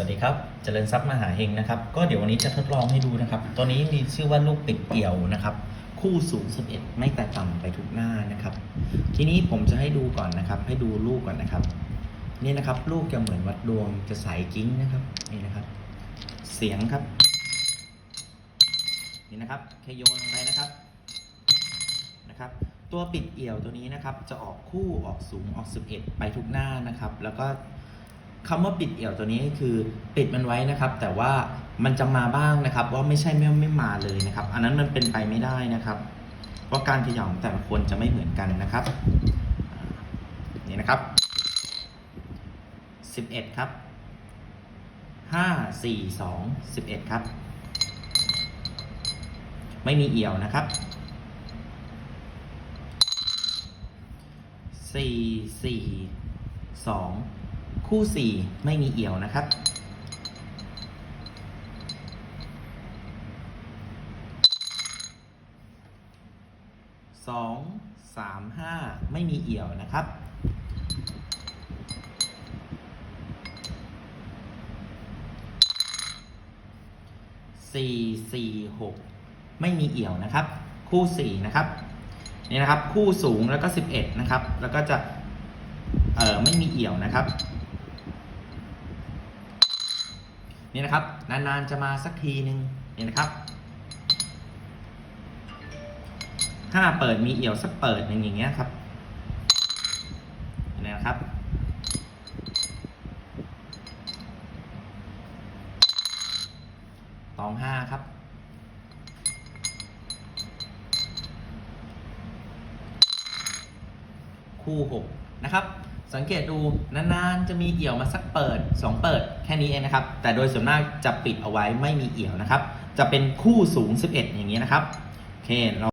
สวัสดีครับ เจริญทรัพย์มหาเฮงนะครับ ก็เดี๋ยววันนี้จะทดลองให้ดูนะครับ ตัวนี้มีชื่อว่าลูกปิดเกี่ยวนะครับ คู่สูง 11 ไม่แตะต่ำไปทุกหน้านะครับ ทีนี้ผมจะให้ดูก่อนนะครับ ให้ดูลูกก่อนนะครับ นี่นะครับ ลูกจะเหมือนวัดดวงจะใสกิ้งนะครับ นี่นะครับ เสียงครับ นี่นะครับแค่โยนลงไปนะครับนะครับตัวปิดเอี่ยวตัวนี้นะครับ จะออกคู่ออกสูงออก 11 ไปทุกหน้านะครับ แล้วก็ คำว่าปิดเอี่ยวตัวนี้คือปิดมันไว้นะครับ แต่ว่ามันจะมาบ้างนะครับ ว่าไม่ใช่ไม่ไม่มาเลยนะครับ อันนั้นมันเป็นไปไม่ได้นะครับเพราะการขย่าของแต่ละคนจะไม่เหมือนกันนะครับนี่นะครับ11ครับ5 4 2 11ครับ ไม่มีเอี่ยวนะครับสี่สี่สอง คู่สี่ไม่มีเอี่ยวนะครับ สอง สาม ห้า ไม่มีเอี่ยวนะครับสี่สี่หกไม่มีเอี่ยวนะครับ คู่สี่นะครับนี่นะครับ คู่สูงแล้วก็สิบเอ็ดนะครับ แล้วก็จะเอ่อไม่มีเอี่ยวนะครับ นี่นะครับ นานๆจะมาสักทีหนึ่งนี่นะครับถ้าเปิดมีเอี่ยวสักเปิดหนึ่งอย่างเงี้ยครับนี่นะครับ ตองห้าครับคู่6นะครับ สังเกตดูนานๆจะมีเอี่ยวมาสักเปิด 2 เปิดแค่นี้เองนะครับ แต่โดยส่วนมากจะปิดเอาไว้ไม่มีเอี่ยวนะครับ จะเป็นคู่สูง 11 อย่างนี้นะครับโอเคเรา